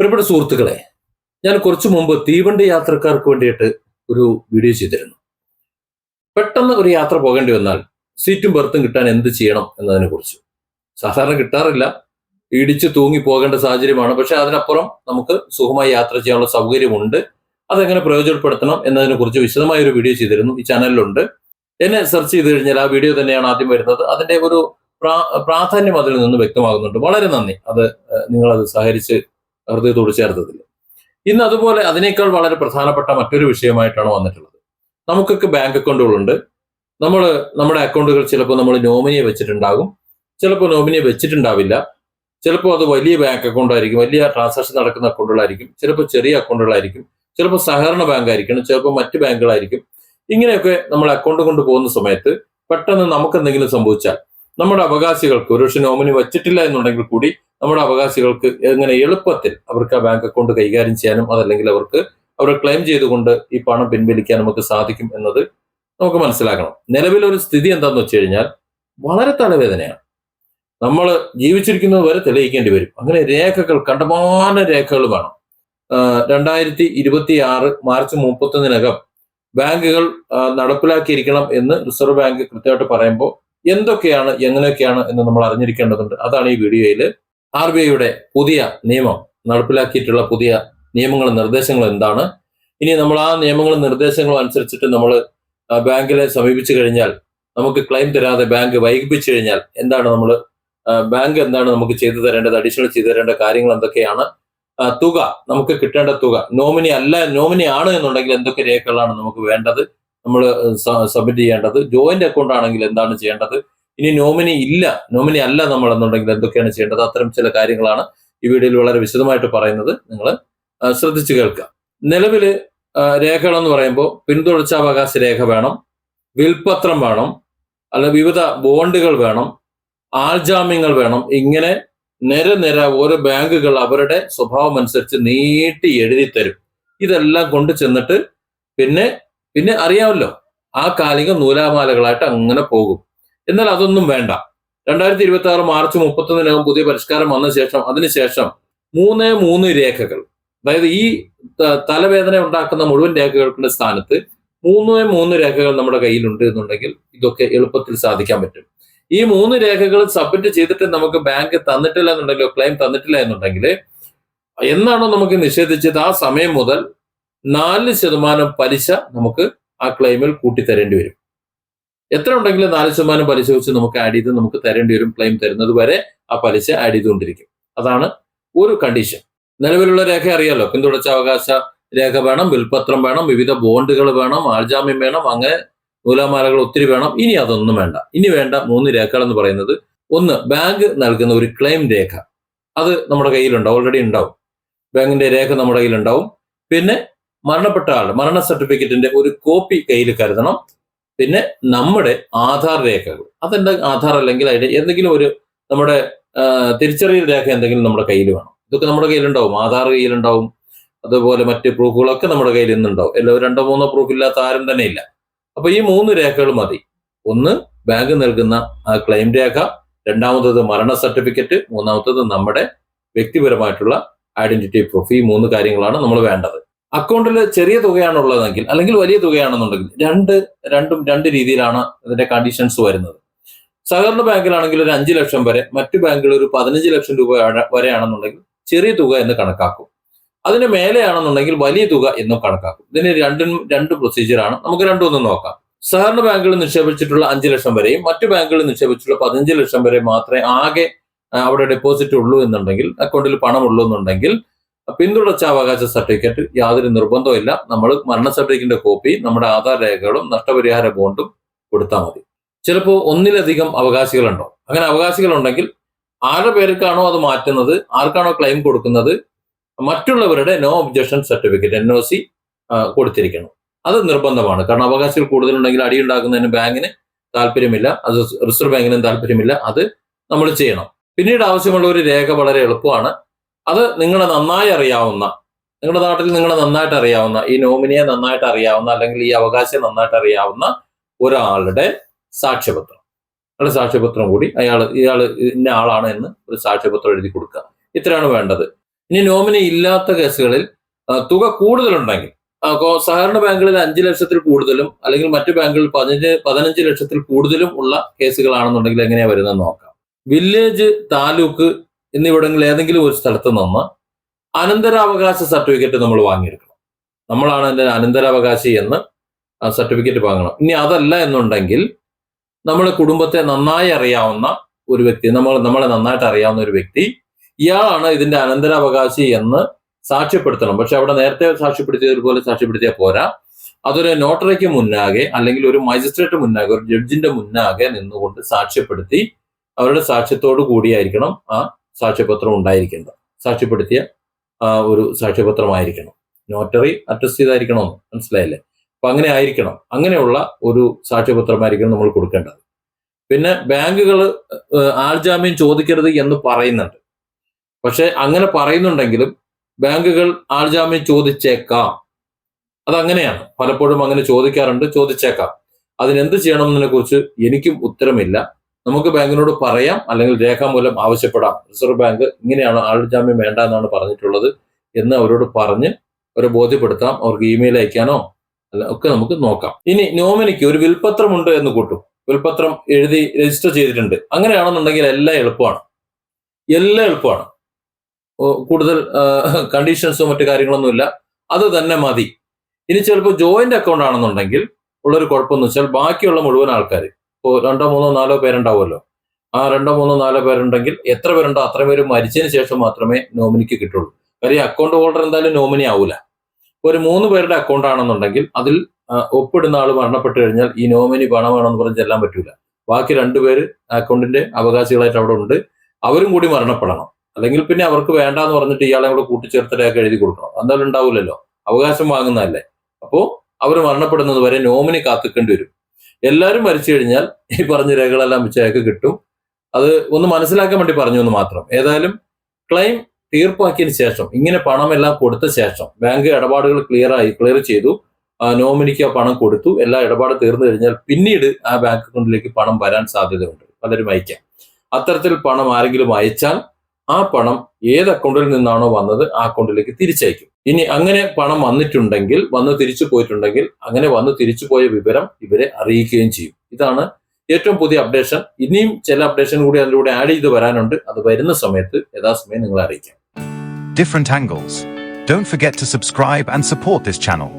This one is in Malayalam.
പ്രിയപ്പെട്ട സുഹൃത്തുക്കളെ ഞാൻ കുറച്ചു മുമ്പ് തീവണ്ടി യാത്രക്കാർക്ക് വേണ്ടിയിട്ട് ഒരു വീഡിയോ ചെയ്തിരുന്നു. പെട്ടെന്ന് ഒരു യാത്ര പോകേണ്ടി വന്നാൽ സീറ്റും ബർത്തും കിട്ടാൻ എന്ത് ചെയ്യണം എന്നതിനെ കുറിച്ച് സാധാരണ കിട്ടാറില്ല. ഇടിച്ച് തൂങ്ങി പോകേണ്ട സാഹചര്യമാണ്. പക്ഷെ അതിനപ്പുറം നമുക്ക് സുഖമായി യാത്ര ചെയ്യാനുള്ള സൗകര്യമുണ്ട്. അതെങ്ങനെ പ്രയോജനപ്പെടുത്തണം എന്നതിനെ കുറിച്ച് വിശദമായ ഒരു വീഡിയോ ചെയ്തിരുന്നു. ഈ ചാനലിലുണ്ട്. എന്നെ സെർച്ച് ചെയ്ത് കഴിഞ്ഞാൽ ആ വീഡിയോ തന്നെയാണ് ആദ്യം വരുന്നത്. അതിന്റെ ഒരു പ്രാ- പ്രാധാന്യം അതിൽ നിന്ന് വ്യക്തമാകുന്നുണ്ട്. വളരെ നന്ദി. അത് നിങ്ങളത് സഹകരിച്ച് ഹൃദയത്തോട് ചേർത്തതില്ല ഇന്ന് അതുപോലെ അതിനേക്കാൾ വളരെ പ്രധാനപ്പെട്ട മറ്റൊരു വിഷയമായിട്ടാണ് വന്നിട്ടുള്ളത്. നമുക്കൊക്കെ ബാങ്ക് അക്കൗണ്ടുകളുണ്ട്. നമ്മൾ നമ്മുടെ അക്കൗണ്ടുകൾ ചിലപ്പോൾ നമ്മൾ നോമിനിയെ വെച്ചിട്ടുണ്ടാകും. ചിലപ്പോൾ നോമിനിയെ വെച്ചിട്ടുണ്ടാവില്ല. ചിലപ്പോൾ അത് വലിയ ബാങ്ക് അക്കൗണ്ടായിരിക്കും വലിയ ട്രാൻസാക്ഷൻ നടക്കുന്ന അക്കൗണ്ടുകളായിരിക്കും ചിലപ്പോൾ ചെറിയ അക്കൗണ്ടുകളായിരിക്കും ചിലപ്പോൾ സഹകരണ ബാങ്ക് ആയിരിക്കണം ചിലപ്പോൾ മറ്റ് ബാങ്കുകളായിരിക്കും. ഇങ്ങനെയൊക്കെ നമ്മൾ അക്കൗണ്ട് കൊണ്ട് പോകുന്ന സമയത്ത് പെട്ടെന്ന് നമുക്ക് എന്തെങ്കിലും സംഭവിച്ചാൽ നമ്മുടെ അവകാശികൾക്ക് ഒരുപക്ഷെ നോമിനി വച്ചിട്ടില്ല എന്നുണ്ടെങ്കിൽ കൂടി നമ്മുടെ അവകാശികൾക്ക് എങ്ങനെ എളുപ്പത്തിൽ അവർക്ക് ആ ബാങ്ക് അക്കൗണ്ട് കൈകാര്യം ചെയ്യാനും അതല്ലെങ്കിൽ അവർക്ക് അവർ ക്ലെയിം ചെയ്തുകൊണ്ട് ഈ പണം പിൻവലിക്കാൻ നമുക്ക് സാധിക്കും എന്നത് നമുക്ക് മനസ്സിലാക്കണം. നിലവിലൊരു സ്ഥിതി എന്താന്ന് വെച്ച് കഴിഞ്ഞാൽ വളരെ തലവേദനയാണ്. നമ്മൾ ജീവിച്ചിരിക്കുന്നത് വരെ തെളിയിക്കേണ്ടി വരും. അങ്ങനെ രേഖകൾ കണ്ടമാന രേഖകൾ വേണം. രണ്ടായിരത്തി ഇരുപത്തി ആറ് മാർച്ച് മുപ്പത്തൊന്നിനകം ബാങ്കുകൾ നടപ്പിലാക്കിയിരിക്കണം എന്ന് റിസർവ് ബാങ്ക് കൃത്യമായിട്ട് പറയുമ്പോൾ എന്തൊക്കെയാണ് എങ്ങനെയൊക്കെയാണ് എന്ന് നമ്മൾ അറിഞ്ഞിരിക്കേണ്ടതുണ്ട്. അതാണ് ഈ വീഡിയോയിൽ ആർ ബി ഐയുടെ പുതിയ നിയമം നടപ്പിലാക്കിയിട്ടുള്ള പുതിയ നിയമങ്ങളും നിർദ്ദേശങ്ങളും എന്താണ്. ഇനി നമ്മൾ ആ നിയമങ്ങളും നിർദ്ദേശങ്ങളും അനുസരിച്ചിട്ട് നമ്മൾ ബാങ്കിനെ സമീപിച്ചു കഴിഞ്ഞാൽ നമുക്ക് ക്ലെയിം തരാതെ ബാങ്ക് വൈകിപ്പിച്ചു കഴിഞ്ഞാൽ എന്താണ് നമ്മൾ ബാങ്ക് എന്താണ് നമുക്ക് ചെയ്തു തരേണ്ടത് അഡീഷണൽ ചെയ്തു തരേണ്ട കാര്യങ്ങൾ എന്തൊക്കെയാണ്. തുക നമുക്ക് കിട്ടേണ്ട തുക നോമിനി അല്ല നോമിനി ആണ് എന്നുണ്ടെങ്കിൽ എന്തൊക്കെ രേഖകളാണ് നമുക്ക് വേണ്ടത് നമ്മൾ സബ്മിറ്റ് ചെയ്യേണ്ടത്. ജോയിന്റ് അക്കൗണ്ട് ആണെങ്കിൽ എന്താണ് ചെയ്യേണ്ടത്? ഇനി നോമിനി ഇല്ല. നോമിനി അല്ല നമ്മൾ എന്നുണ്ടെങ്കിൽ എന്തൊക്കെയാണ് ചെയ്യേണ്ടത്? അത്തരം ചില കാര്യങ്ങളാണ് ഈ വീഡിയോയിൽ വളരെ വിശദമായിട്ട് പറയുന്നത്. നിങ്ങൾ ശ്രദ്ധിച്ചു കേൾക്കുക. നിലവിൽ രേഖകൾ എന്ന് പറയുമ്പോൾ പിന്തുടർച്ചാവകാശ രേഖ വേണം വിൽപത്രം വേണം അല്ല വിവിധ ബോണ്ടുകൾ വേണം ആൾജാമ്യങ്ങൾ വേണം. ഇങ്ങനെ നിര നിര ഓരോ ബാങ്കുകൾ അവരുടെ സ്വഭാവം അനുസരിച്ച് നീട്ടി എഴുതി തരും ഇതെല്ലാം കൊണ്ട് ചെന്നിട്ട് പിന്നെ പിന്നെ അറിയാമല്ലോ ആ കാലിക നൂലാമാലകളായിട്ട് അങ്ങനെ പോകും. എന്നാൽ അതൊന്നും വേണ്ട. രണ്ടായിരത്തി ഇരുപത്തി ആറ് മാർച്ച് മുപ്പത്തൊന്നിനകം പുതിയ പരിഷ്കാരം വന്ന ശേഷം അതിനുശേഷം മൂന്ന് മൂന്ന് രേഖകൾ അതായത് ഈ തലവേദന ഉണ്ടാക്കുന്ന മുഴുവൻ രേഖകളുടെ സ്ഥാനത്ത് മൂന്ന് മൂന്ന് രേഖകൾ നമ്മുടെ കയ്യിലുണ്ട് എന്നുണ്ടെങ്കിൽ ഇതൊക്കെ എളുപ്പത്തിൽ സാധിക്കാൻ പറ്റും. ഈ മൂന്ന് രേഖകൾ സബ്മിറ്റ് ചെയ്തിട്ട് നമുക്ക് ബാങ്ക് തന്നിട്ടില്ല എന്നുണ്ടെങ്കിലോ ക്ലെയിം തന്നിട്ടില്ല എന്നുണ്ടെങ്കിൽ എന്നാണോ നമുക്ക് നിഷേധിച്ചത്? ആ സമയം മുതൽ നാല് ശതമാനം പലിശ നമുക്ക് ആ ക്ലെയിമിൽ കൂട്ടിത്തരേണ്ടി വരും. എത്ര ഉണ്ടെങ്കിലും നാല് ശതമാനം പലിശ വെച്ച് നമുക്ക് ആഡ് ചെയ്ത് നമുക്ക് തരേണ്ടി വരും ക്ലെയിം തരുന്നത് വരെ ആ പലിശ ആഡ് ചെയ്തുകൊണ്ടിരിക്കും. അതാണ് ഒരു കണ്ടീഷൻ നിലവിലുള്ള രേഖ അറിയാലോ? പിന്തുടർച്ച അവകാശ രേഖ വേണം വിൽപത്രം വേണം വിവിധ ബോണ്ടുകൾ വേണം ആൾജാമ്യം വേണം അങ്ങനെ നൂലാമാലകൾ ഒത്തിരി വേണം. ഇനി അതൊന്നും വേണ്ട. ഇനി വേണ്ട മൂന്ന് രേഖകൾ എന്ന് പറയുന്നത് ഒന്ന് ബാങ്ക് നൽകുന്ന ഒരു ക്ലെയിം രേഖ. അത് നമ്മുടെ കയ്യിലുണ്ടാവും ഓൾറെഡി ഉണ്ടാവും. ബാങ്കിന്റെ രേഖ നമ്മുടെ കയ്യിലുണ്ടാവും. പിന്നെ മരണപ്പെട്ട ആളുടെ മരണ സർട്ടിഫിക്കറ്റിന്റെ ഒരു കോപ്പി കയ്യിൽ കരുതണം. പിന്നെ നമ്മുടെ ആധാർ രേഖകൾ. അതെന്റെ ആധാർ അല്ലെങ്കിൽ അതിന്റെ എന്തെങ്കിലും ഒരു നമ്മുടെ തിരിച്ചറിയൽ രേഖ എന്തെങ്കിലും നമ്മുടെ കയ്യിൽ വേണം. ഇതൊക്കെ നമ്മുടെ കയ്യിലുണ്ടാവും. ആധാർ കയ്യിലുണ്ടാവും. അതുപോലെ മറ്റ് പ്രൂഫുകളൊക്കെ നമ്മുടെ കയ്യിൽ ഇന്നുണ്ടാവും എല്ലാം രണ്ടോ മൂന്നോ പ്രൂഫ് ഇല്ലാത്ത ആരും തന്നെ ഇല്ല. അപ്പൊ ഈ മൂന്ന് രേഖകൾ മതി. ഒന്ന് ബാങ്ക് നൽകുന്ന ആ ക്ലെയിം രേഖ. രണ്ടാമത്തത് മരണ സർട്ടിഫിക്കറ്റ്. മൂന്നാമത്തത് നമ്മുടെ വ്യക്തിപരമായിട്ടുള്ള ഐഡന്റിറ്റി പ്രൂഫ്. ഈ മൂന്ന് കാര്യങ്ങളാണ് നമ്മൾ വേണ്ടത്. അക്കൗണ്ടിൽ ചെറിയ തുകയാണുള്ളതെങ്കിൽ അല്ലെങ്കിൽ വലിയ തുകയാണെന്നുണ്ടെങ്കിൽ രണ്ട് രണ്ടും രണ്ട് രീതിയിലാണ് ഇതിന്റെ കണ്ടീഷൻസ് വരുന്നത്. സഹകരണ ബാങ്കിലാണെങ്കിൽ ഒരു അഞ്ച് ലക്ഷം വരെ മറ്റു ബാങ്കുകളിൽ ഒരു പതിനഞ്ച് ലക്ഷം രൂപ വരെയാണെന്നുണ്ടെങ്കിൽ ചെറിയ തുക എന്ന് കണക്കാക്കും. അതിന് മേലെയാണെന്നുണ്ടെങ്കിൽ വലിയ തുക എന്നും കണക്കാക്കും. ഇതിന് രണ്ടും രണ്ട് പ്രൊസീജിയറാണ് നമുക്ക് രണ്ടും ഒന്ന് നോക്കാം. സഹകരണ ബാങ്കുകളിൽ നിക്ഷേപിച്ചിട്ടുള്ള അഞ്ച് ലക്ഷം വരെയും മറ്റു ബാങ്കുകളിൽ നിക്ഷേപിച്ചിട്ടുള്ള പതിനഞ്ച് ലക്ഷം വരെ മാത്രമേ ആകെ അവിടെ ഡെപ്പോസിറ്റ് ഉള്ളൂ എന്നുണ്ടെങ്കിൽ അക്കൗണ്ടിൽ പണം ഉള്ളൂ എന്നുണ്ടെങ്കിൽ പിന്തുടർച്ചാവകാശ സർട്ടിഫിക്കറ്റ് യാതൊരു നിർബന്ധമില്ല നമ്മൾ മരണ സർട്ടിഫിക്കറ്റിന്റെ കോപ്പി നമ്മുടെ ആധാർ രേഖകളും നഷ്ടപരിഹാര ബോണ്ടും കൊടുത്താൽ മതി. ചിലപ്പോൾ ഒന്നിലധികം അവകാശികളുണ്ടോ? അങ്ങനെ അവകാശികളുണ്ടെങ്കിൽ ആരുടെ പേർക്കാണോ അത് മാറ്റുന്നത് ആർക്കാണോ ക്ലെയിം കൊടുക്കുന്നത് മറ്റുള്ളവരുടെ no objection certificate N O C കൊടുത്തിരിക്കണം. അത് നിർബന്ധമാണ്. കാരണം അവകാശികൾ കൂടുതലുണ്ടെങ്കിൽ അടിയുണ്ടാക്കുന്നതിന് ബാങ്കിന് താല്പര്യമില്ല അത് റിസർവ് ബാങ്കിനും താല്പര്യമില്ല അത് നമ്മൾ ചെയ്യണം. പിന്നീട് ആവശ്യമുള്ള ഒരു രേഖ വളരെ എളുപ്പമാണ്. അത് നിങ്ങളെ നന്നായി അറിയാവുന്ന നിങ്ങളുടെ നാട്ടിൽ നിങ്ങളെ നന്നായിട്ട് അറിയാവുന്ന ഈ നോമിനിയെ നന്നായിട്ട് അറിയാവുന്ന അല്ലെങ്കിൽ ഈ അവകാശം നന്നായിട്ട് അറിയാവുന്ന ഒരാളുടെ സാക്ഷ്യപത്രം. അയാളുടെ സാക്ഷ്യപത്രം കൂടി അയാൾ ഇയാൾ ഇന്ന ആളാണ് എന്ന് ഒരു സാക്ഷ്യപത്രം എഴുതി കൊടുക്കുക. ഇത്രയാണ് വേണ്ടത്. ഇനി നോമിനി ഇല്ലാത്ത കേസുകളിൽ തുക കൂടുതലുണ്ടെങ്കിൽ സഹകരണ ബാങ്കുകളിൽ അഞ്ച് ലക്ഷത്തിൽ കൂടുതലും അല്ലെങ്കിൽ മറ്റു ബാങ്കുകളിൽ പതിനഞ്ച് പതിനഞ്ച് ലക്ഷത്തിൽ കൂടുതലും ഉള്ള കേസുകളാണെന്നുണ്ടെങ്കിൽ എങ്ങനെയാ വരുന്നത് നോക്കാം. വില്ലേജ് താലൂക്ക് എന്നിവിടങ്ങളിൽ ഏതെങ്കിലും ഒരു സ്ഥലത്ത് നിന്ന് അനന്തരാവകാശ സർട്ടിഫിക്കറ്റ് നമ്മൾ വാങ്ങിയെടുക്കണം. നമ്മളാണ് അതിന്റെ അനന്തരാവകാശി എന്ന് സർട്ടിഫിക്കറ്റ് വാങ്ങണം. ഇനി അതല്ല എന്നുണ്ടെങ്കിൽ നമ്മുടെ കുടുംബത്തെ നന്നായി അറിയാവുന്ന ഒരു വ്യക്തി നമ്മൾ നമ്മളെ നന്നായിട്ട് അറിയാവുന്ന ഒരു വ്യക്തി ഇയാളാണ് ഇതിന്റെ അനന്തരാവകാശി എന്ന് സാക്ഷ്യപ്പെടുത്തണം. പക്ഷെ അവിടെ നേരത്തെ സാക്ഷ്യപ്പെടുത്തിയതുപോലെ സാക്ഷ്യപ്പെടുത്തിയാൽ പോരാ. അതൊരു നോട്ടറിക്ക് മുന്നാകെ അല്ലെങ്കിൽ ഒരു മജിസ്ട്രേറ്റ് മുന്നാകെ ഒരു ജഡ്ജിന്റെ മുന്നാകെ നിന്നുകൊണ്ട് സാക്ഷ്യപ്പെടുത്തി അവരുടെ സാക്ഷ്യത്തോടു കൂടിയായിരിക്കണം ആ സാക്ഷ്യപത്രം ഉണ്ടായിരിക്കേണ്ട. സാക്ഷ്യപ്പെടുത്തിയ ഒരു സാക്ഷ്യപത്രമായിരിക്കണം. നോട്ടറി അറ്റസ്റ്റ് ചെയ്തായിരിക്കണം മനസ്സിലായില്ലേ? അപ്പൊ അങ്ങനെ ആയിരിക്കണം. അങ്ങനെയുള്ള ഒരു സാക്ഷ്യപത്രമായിരിക്കണം നമ്മൾ കൊടുക്കേണ്ടത്. പിന്നെ ബാങ്കുകൾ ആൾജാമ്യം ചോദിക്കരുത് എന്ന് പറയുന്നുണ്ട്. പക്ഷെ അങ്ങനെ പറയുന്നുണ്ടെങ്കിലും ബാങ്കുകൾ ആൾജാമ്യം ചോദിച്ചേക്കാം. അതങ്ങനെയാണ്. പലപ്പോഴും അങ്ങനെ ചോദിക്കാറുണ്ട് ചോദിച്ചേക്കാം. അതിനെന്ത് ചെയ്യണം എന്നതിനെ കുറിച്ച് എനിക്കും ഉത്തരമില്ല. നമുക്ക് ബാങ്കിനോട് പറയാം അല്ലെങ്കിൽ രേഖാമൂലം ആവശ്യപ്പെടാം. റിസർവ് ബാങ്ക് ഇങ്ങനെയാണ് ആൾജാമ്യം വേണ്ട എന്നാണ് പറഞ്ഞിട്ടുള്ളത് എന്ന് അവരോട് പറഞ്ഞ് അവരെ ബോധ്യപ്പെടുത്താം. അവർക്ക് ഇമെയിൽ അയക്കാനോ അല്ല ഒക്കെ നമുക്ക് നോക്കാം. ഇനി നോമിനിക്ക് ഒരു വിൽപത്രമുണ്ട് എന്ന് കൂട്ടും. വിൽപത്രം എഴുതി രജിസ്റ്റർ ചെയ്തിട്ടുണ്ട്. അങ്ങനെയാണെന്നുണ്ടെങ്കിൽ എല്ലാം എളുപ്പമാണ്. എല്ലാം എളുപ്പമാണ്. കൂടുതൽ കണ്ടീഷൻസോ മറ്റു കാര്യങ്ങളൊന്നുമില്ല. അത് തന്നെ മതി. ഇനി ചിലപ്പോൾ ജോയിന്റ് അക്കൗണ്ട് ആണെന്നുണ്ടെങ്കിൽ ഉള്ളൊരു കുഴപ്പമെന്ന് വെച്ചാൽ ബാക്കിയുള്ള മുഴുവൻ ആൾക്കാർ ഇപ്പോൾ രണ്ടോ മൂന്നോ നാലോ പേരുണ്ടാവുമല്ലോ. ആ രണ്ടോ മൂന്നോ നാലോ പേരുണ്ടെങ്കിൽ എത്ര പേരുണ്ടോ അത്ര പേര് മരിച്ചതിന് ശേഷം മാത്രമേ നോമിനിക്ക് കിട്ടുള്ളൂ. കാര്യം അക്കൗണ്ട് ഹോൾഡർ എന്തായാലും നോമിനി ആവൂല. ഒരു മൂന്ന് പേരുടെ അക്കൗണ്ട് ആണെന്നുണ്ടെങ്കിൽ അതിൽ ഒപ്പിടുന്ന ആൾ മരണപ്പെട്ട് കഴിഞ്ഞാൽ ഈ നോമിനി പണം വേണമെന്ന് പറഞ്ഞ് ചെല്ലാൻ പറ്റൂല. ബാക്കി രണ്ടുപേര് അക്കൗണ്ടിന്റെ അവകാശികളായിട്ട് അവിടെ ഉണ്ട്. അവരും കൂടി മരണപ്പെടണം. അല്ലെങ്കിൽ പിന്നെ അവർക്ക് വേണ്ടാന്ന് പറഞ്ഞിട്ട് ഇയാളെ കൂടെ കൂട്ടിച്ചേർത്തിട്ടൊക്കെ എഴുതി കൊടുക്കണം. എന്തായാലും ഉണ്ടാവില്ലല്ലോ. അവകാശം വാങ്ങുന്നതല്ലേ. അപ്പോൾ അവർ മരണപ്പെടുന്നത് വരെ നോമിനി കാത്തിക്കേണ്ടി വരും. എല്ലാവരും മരിച്ചു കഴിഞ്ഞാൽ ഈ പറഞ്ഞ രേഖകളെല്ലാം വെച്ച് അയാൾക്ക് കിട്ടും. അത് ഒന്ന് മനസ്സിലാക്കാൻ വേണ്ടി പറഞ്ഞു എന്ന് മാത്രം. ഏതായാലും ക്ലെയിം തീർപ്പാക്കിയതിന് ശേഷം ഇങ്ങനെ പണമെല്ലാം കൊടുത്ത ശേഷം ബാങ്ക് ഇടപാടുകൾ ക്ലിയർ ആയി ക്ലിയർ ചെയ്തു. നോമിനിക്ക് ആ പണം കൊടുത്തു. എല്ലാ ഇടപാടും തീർന്നു കഴിഞ്ഞാൽ പിന്നീട് ആ ബാങ്ക് അക്കൗണ്ടിലേക്ക് പണം വരാൻ സാധ്യതയുണ്ട്. പലരും അയക്കാം അത്തരത്തിൽ പണം ആരെങ്കിലും അയച്ചാൽ ആ പണം ഏത് അക്കൗണ്ടിൽ നിന്നാണോ വന്നത് ആ അക്കൗണ്ടിലേക്ക് തിരിച്ചയക്കും. ഇനി അങ്ങനെ പണം വന്നിട്ടുണ്ടെങ്കിൽ വന്ന് തിരിച്ചു പോയിട്ടുണ്ടെങ്കിൽ അങ്ങനെ വന്ന് തിരിച്ചു പോയ വിവരം ഇവരെ അറിയിക്കുകയും ചെയ്യും. ഇതാണ് ഏറ്റവും പുതിയ അപ്ഡേഷൻ ഇനിയും ചില അപ്ഡേഷൻ കൂടി അതിലൂടെ ആഡ് ചെയ്ത് വരാനുണ്ട്. അത് വരുന്ന സമയത്ത് യഥാസമയം നിങ്ങളെ അറിയിക്കാം. Different angles don't forget to subscribe and support this channel.